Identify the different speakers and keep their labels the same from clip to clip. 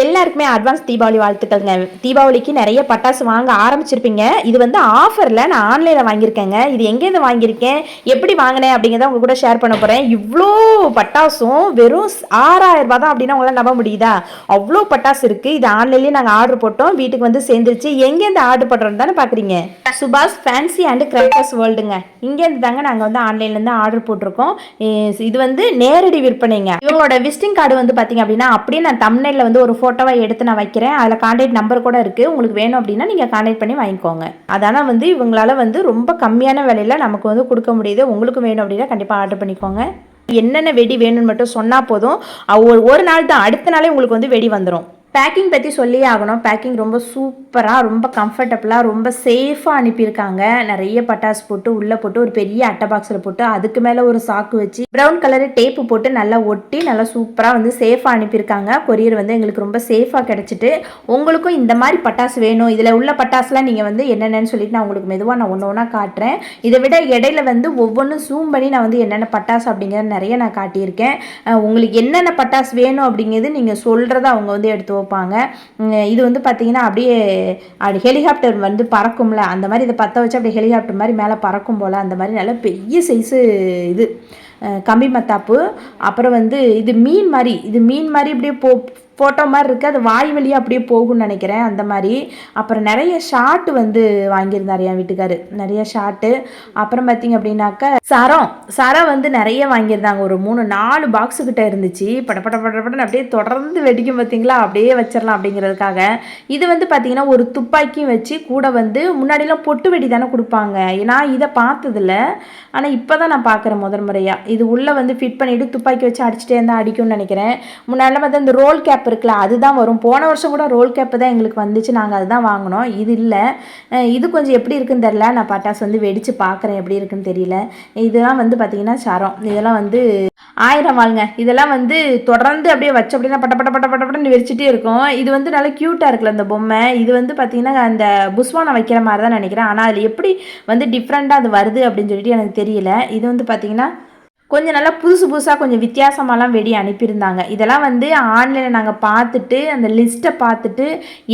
Speaker 1: எல்லாருக்குமே அட்வான்ஸ் தீபாவளி வாழ்த்துக்கள்ங்க. தீபாவளிக்கு நிறைய பட்டாசு வாங்க ஆரம்பிச்சிருப்பீங்க. இது வந்து ஆஃபரில் நான் ஆன்லைனில் வாங்கியிருக்கேங்க. இது எங்கேருந்து வாங்கியிருக்கேன்? எப்படி வாங்கினேன்? அப்படிங்கிறத உங்கள் கூட ஷேர் பண்ண போகிறேன் இவ்வளோ பட்டாசும் வெறும் ஆறாயிரம் ரூபாய் தான் அப்படின்னா உங்களால் நம்ப முடியுதா? அவ்வளோ பட்டாசு இருக்குது இது ஆன்லைன்லேயே நாங்கள் ஆர்டர் போட்டோம். வீட்டுக்கு வந்து சேர்ந்துருச்சு. எங்கேருந்து ஆர்டர் பண்ணுறோம் தானே பார்க்குறீங்க சுபாஷ் ஃபேன்சி அண்ட் கிராக்கர்ஸ் வேர்ல்டுங்க இங்கேருந்து தாங்க நாங்கள் வந்து ஆன்லைன்லேருந்து ஆர்டர் போட்டிருக்கோம். இது வந்து நேரடி விற்பனைங்க. இவங்களோட விசிட்டிங் கார்டு வந்து பார்த்தீங்க அப்படின்னா அப்படியே நான் தமிழ்ல வந்து ஒரு ஃபோட்டோவை எடுத்து நான் வைக்கிறேன். அதில் காண்டாக்ட் நம்பர் கூட இருக்குது உங்களுக்கு வேணும் அப்படின்னா நீங்கள் காண்டாக்ட் பண்ணி வாங்கிக்கோங்க. அதனால் வந்து இவங்களால் வந்து ரொம்ப கம்மியான விலையில நமக்கு வந்து கொடுக்க முடியுது. உங்களுக்கு வேணும் அப்படின்னா கண்டிப்பாக ஆர்டர் பண்ணிக்கோங்க. என்னென்ன வெடி வேணும்னு மட்டும் சொன்னால் போதும். ஒரு- ஒரு நாள் தான். அடுத்த நாளே உங்களுக்கு வந்து வெடி வந்துடும் பேக்கிங் பற்றி சொல்லியே ஆகணும். பேக்கிங் ரொம்ப சூப்பராக ரொம்ப கம்ஃபர்டபுளாக ரொம்ப சேஃபாக அனுப்பியிருக்காங்க. நிறைய பட்டாசு போட்டு உள்ளே போட்டு ஒரு பெரிய அட்டை பாக்ஸில் போட்டு அதுக்கு மேலே ஒரு சாக்கு வச்சு ப்ரௌன் கலரு டேப்பு போட்டு நல்லா ஒட்டி நல்லா சூப்பராக வந்து சேஃபாக அனுப்பியிருக்காங்க. கொரியர் வந்து எங்களுக்கு ரொம்ப சேஃபாக கிடச்சிட்டு உங்களுக்கும் இந்த மாதிரி பட்டாசு வேணும். இதில் உள்ள பட்டாசுலாம் நீங்கள் வந்து என்னென்னு சொல்லிட்டு நான் உங்களுக்கு மெதுவாக நான் ஒன்று ஒன்றா காட்டுறேன். இதை விட இடையில வந்து ஒவ்வொன்றும் ஜூம் பண்ணி நான் வந்து என்னென்ன பட்டாசு அப்படிங்கிறத நிறைய நான் காட்டியிருக்கேன். உங்களுக்கு என்னென்ன பட்டாசு வேணும் அப்படிங்கிறது நீங்கள் சொல்கிறத அவங்க வந்து எடுத்து வைப்பாங்க. இது வந்து பார்த்தீங்கன்னா அப்படியே ஹெலிகாப்டர் வந்து பறக்கும்ல அந்த மாதிரி இதை பற்ற வச்சு அப்படியே ஹெலிகாப்டர் மாதிரி மேலே பறக்கும் போல் அந்த மாதிரி நல்ல பெரிய சைஸு இது. கம்பி மத்தாப்பு. அப்புறம் வந்து இது மீன் மாதிரி இது மீன் மாதிரி இப்படியே போ ஃபோட்டோ மாதிரி இருக்குது அது வாய் வழியாக அப்படியே போகும்னு நினைக்கிறேன். அந்த மாதிரி. அப்புறம் நிறைய ஷார்ட் வந்து வாங்கியிருந்தார் என் வீட்டுக்காரு. நிறைய ஷார்ட்டு அப்புறம் பார்த்தீங்க அப்படின்னாக்க சரம் சரம் வந்து நிறைய வாங்கியிருந்தாங்க. ஒரு மூணு நாலு பாக்ஸு கிட்ட இருந்துச்சு. படப்பட படப்படன்னு அப்படியே தொடர்ந்து வெடிக்கும் பார்த்தீங்களா? அப்படியே வச்சிடலாம் அப்படிங்கிறதுக்காக. இது வந்து பார்த்தீங்கன்னா ஒரு துப்பாக்கியும் வச்சு கூட வந்து முன்னாடிலாம் பொட்டு வெடி தானே கொடுப்பாங்க. நான் இதை பார்த்ததில்ல. ஆனால் இப்போ தான் நான் பார்க்குறேன் முதல் முறையாக இது உள்ளே வந்து ஃபிட் பண்ணிவிட்டு துப்பாக்கி வச்சு அடிச்சுட்டே இருந்தால் அடிக்கும்னு நினைக்கிறேன். முன்னாடிலாம் பார்த்தா இந்த ரோல் கேப் கேப் இருக்குல்ல அதுதான் வரும். போன வருஷம் கூட ரோல் கேப்பு தான் எங்களுக்கு வந்துச்சு. நாங்கள் அதுதான் வாங்கினோம். இது இல்லை. இது கொஞ்சம் எப்படி இருக்குன்னு தெரில நான் பட்டாசு வந்து வெடித்து பார்க்குறேன் எப்படி இருக்குன்னு தெரியல. இதெல்லாம் வந்து பார்த்தீங்கன்னா சரம். இதெல்லாம் வந்து ஆயிரம் வாளுங்க. இதெல்லாம் வந்து தொடர்ந்து அப்படியே வச்ச அப்படின்னா பட்ட பட்ட பட்ட பட்ட பட்டன்னு வெடிச்சிட்டே இருக்கும். இது வந்து நல்லா க்யூட்டாக இருக்குல்ல அந்த பொம்மை. இது வந்து பார்த்தீங்கன்னா அந்த புஸ்வானை வைக்கிற மாதிரி தான் நினைக்கிறேன். ஆனால் அதில் எப்படி வந்து டிஃப்ரெண்ட்டாக அது வருது அப்படின்னு சொல்லிட்டு எனக்கு தெரியல. இது வந்து பார்த்தீங்கன்னா கொஞ்சம் நல்லா புதுசு புதுசாக கொஞ்சம் வித்தியாசமாலாம் வெடி அனுப்பியிருந்தாங்க. இதெல்லாம் வந்து ஆன்லைனில் நாங்கள் பார்த்துட்டு அந்த லிஸ்ட்டை பார்த்துட்டு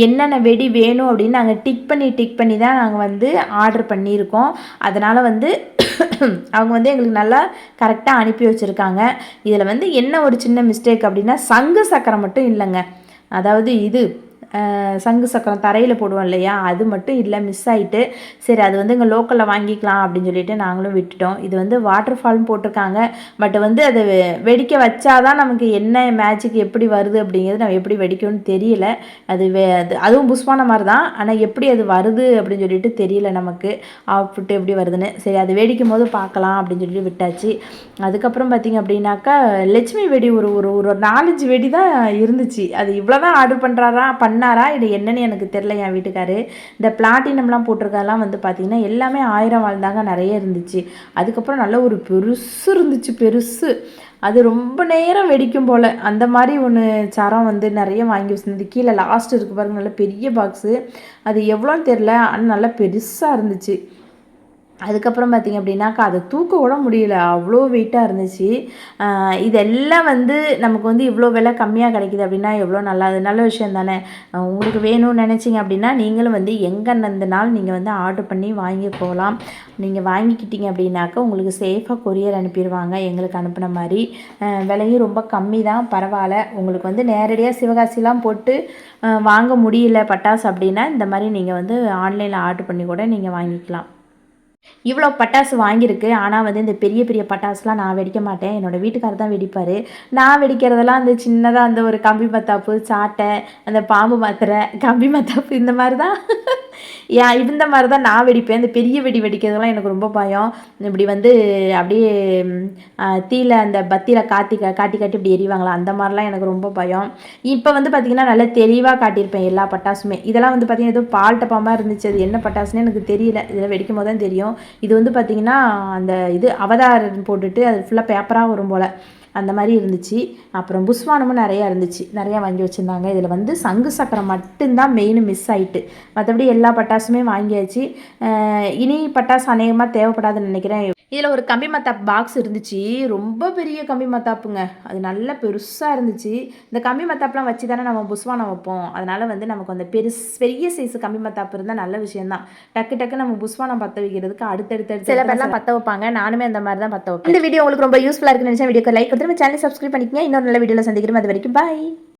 Speaker 1: என்னென்ன வெடி வேணும் அப்படின்னு நாங்கள் டிக் பண்ணி டிக் பண்ணி தான் நாங்கள் வந்து ஆர்டர் பண்ணியிருக்கோம். அதனால் வந்து அவங்க வந்து எங்களுக்கு நல்லா கரெக்டாக அனுப்பி வச்சுருக்காங்க. இதில் வந்து என்ன ஒரு சின்ன மிஸ்டேக் அப்படின்னா சங்கு சக்கரம் மட்டும் இல்லைங்க. அதாவது இது சங்கு சக்கரம் தரையில் போடுவோம் இல்லையா? அது மட்டும் இல்லை மிஸ் ஆகிட்டு சரி அது வந்து இங்கே லோக்கலில் வாங்கிக்கலாம் அப்படின்னு சொல்லிட்டு நாங்களும் விட்டுட்டோம். இது வந்து வாட்டர் ஃபால்னு போட்டிருக்காங்க. பட் வந்து அது வெடிக்க வச்சாதான் நமக்கு என்ன மேஜிக் எப்படி வருது அப்படிங்கிறது நம்ம எப்படி வெடிக்கணும்னு தெரியல. அது வே அது அதுவும் புஷ்பான மாதிரி தான் ஆனால் எப்படி அது வருது அப்படின்னு சொல்லிட்டு தெரியல நமக்கு. அவுட்புட் எப்படி வருதுன்னு. சரி அது வெடிக்கும் போது பார்க்கலாம் அப்படின்னு சொல்லிட்டு விட்டாச்சு. அதுக்கப்புறம் பார்த்தீங்க அப்படின்னாக்கா லட்சுமி வெடி ஒரு ஒரு ஒரு நாலஞ்சு வெடி தான் இருந்துச்சு. அது இவ்வளோ தான் ஆர்டர் பண்ணுறாரா பண்ண பண்ணாரா? இது என்னன்னு எனக்கு தெரில என் வீட்டுக்காரு. இந்த பிளாட்டினம்லாம் போட்டிருக்கதெல்லாம் வந்து பார்த்தீங்கன்னா எல்லாமே ஆயிரம் வாழ்ந்தாங்க நிறைய இருந்துச்சு. அதுக்கப்புறம் நல்ல ஒரு பெருசு இருந்துச்சு பெருசு. அது ரொம்ப நேரம் வெடிக்கும் போல். அந்த மாதிரி ஒன்று சரம் வந்து நிறைய வாங்கி வச்சிருந்தது. கீழே லாஸ்ட் இருக்கு பாருங்க நல்ல பெரிய பாக்ஸு அது எவ்வளோன்னு தெரில ஆனால் நல்லா பெருசாக இருந்துச்சு. அதுக்கப்புறம் பார்த்தீங்க அப்படின்னாக்கா அதை தூக்க கூட முடியல. அவ்வளோ வெயிட்டாக இருந்துச்சு. இதெல்லாம் வந்து நமக்கு வந்து இவ்வளோ விலை கம்மியாக கிடைக்குது அப்படின்னா எவ்வளோ நல்லா அது நல்ல விஷயம் தானே. உங்களுக்கு வேணும்னு நினச்சிங்க அப்படின்னா நீங்களும் வந்து எங்கே நந்தனாலும் நீங்கள் வந்து ஆர்டர் பண்ணி வாங்கி போகலாம் நீங்கள் வாங்கிக்கிட்டீங்க அப்படின்னாக்கா உங்களுக்கு சேஃபாக கொரியர் அனுப்பிடுவாங்க எங்களுக்கு அனுப்பின மாதிரி. விலையும் ரொம்ப கம்மி தான். பரவாயில்ல. உங்களுக்கு வந்து நேரடியாக சிவகாசிலாம் போட்டு வாங்க முடியல பட்டாசு அப்படின்னா இந்த மாதிரி நீங்கள் வந்து ஆன்லைனில் ஆர்டர் பண்ணி கூட நீங்கள் வாங்கிக்கலாம். இவ்வளோ பட்டாசு வாங்கியிருக்கு. ஆனால் வந்து இந்த பெரிய பெரிய பட்டாசுலாம் நான் வெடிக்க மாட்டேன். என்னோடய வீட்டுக்காரர் தான் வெடிப்பார். நான் வெடிக்கிறதெல்லாம் அந்த சின்னதாக அந்த ஒரு கம்பி மத்தாப்பு சாட்டை அந்த பாம்பு மாத்திரை கம்பி மத்தாப்பு இந்த மாதிரி தான். ஏன் இந்த மாதிரி தான் நான் வெடிப்பேன். இந்த பெரிய வெடி வெடிக்கிறதுலாம் எனக்கு ரொம்ப பயம். இப்படி வந்து அப்படியே ம், தீயில அந்த பத்தியில் காத்தி கா- காட்டி காட்டி இப்படி எரிவாங்களா அந்த மாதிரிலாம் எனக்கு ரொம்ப பயம். இப்போ வந்து பார்த்திங்கன்னா நல்லா தெளிவாக காட்டியிருப்பேன் எல்லா பட்டாசுமே. இதெல்லாம் வந்து பார்த்திங்கன்னா ஏதோ பால் டப்பாமாக இருந்துச்சு. அது என்ன பட்டாசுன்னு எனக்கு தெரியல. இதில் வெடிக்கும் போது தான் தெரியும். இது வந்து பார்த்திங்கன்னா அந்த இது அவதாரம் போட்டுட்டு அது ஃபுல்லாக பேப்பராக வரும் போல். அந்த மாதிரி இருந்துச்சு. அப்புறம் புஸ்வானமும் நிறையா இருந்துச்சு. நிறையா வாங்கி வச்சுருந்தாங்க. இதில் வந்து சங்கு சக்கரம் மட்டும்தான் மெயின் மிஸ் ஆயிட்டு. மற்றபடி எல்லா பட்டாசுமே வாங்கியாச்சு. இனி பட்டாசு அநேகமாக தேவைப்படாதுன்னு நினைக்கிறேன். இதில் ஒரு கம்பி மத்தாப் பாக்ஸ் இருந்துச்சு. ரொம்ப பெரிய கம்பி மத்தாப்புங்க. அது நல்ல பெருசாக இருந்துச்சு. இந்த கம்பி மத்தாப்லாம் வச்சு தானே நம்ம புஸ்வானம் வைப்போம். அதனால் வந்து நமக்கு அந்த பெருஸ் பெரிய சைஸ் கம்பி மத்தாப்பு இருந்தால் நல்ல விஷயம்தான். டக்கு டக்கு நம்ம புஸ்வானம் பற்ற வைக்கிறதுக்கு அடுத்தடுத்து சில பேர்லாம் பற்ற வைப்பாங்க. நானுமே அந்த மாதிரி தான் பற்ற வைப்பேன். இந்த வீடியோ உங்களுக்கு ரொம்ப யூஸ்ஃபுல்லாக இருக்குன்னு நினச்சா வீடியோக்கு லைக் கொடுத்துட்டு சேனல் சப்ஸ்கிரைப் பண்ணிக்கங்க. இன்னொரு நல்ல வீடியோவில் சந்திக்கிறோம். அது வரைக்கும் பாய்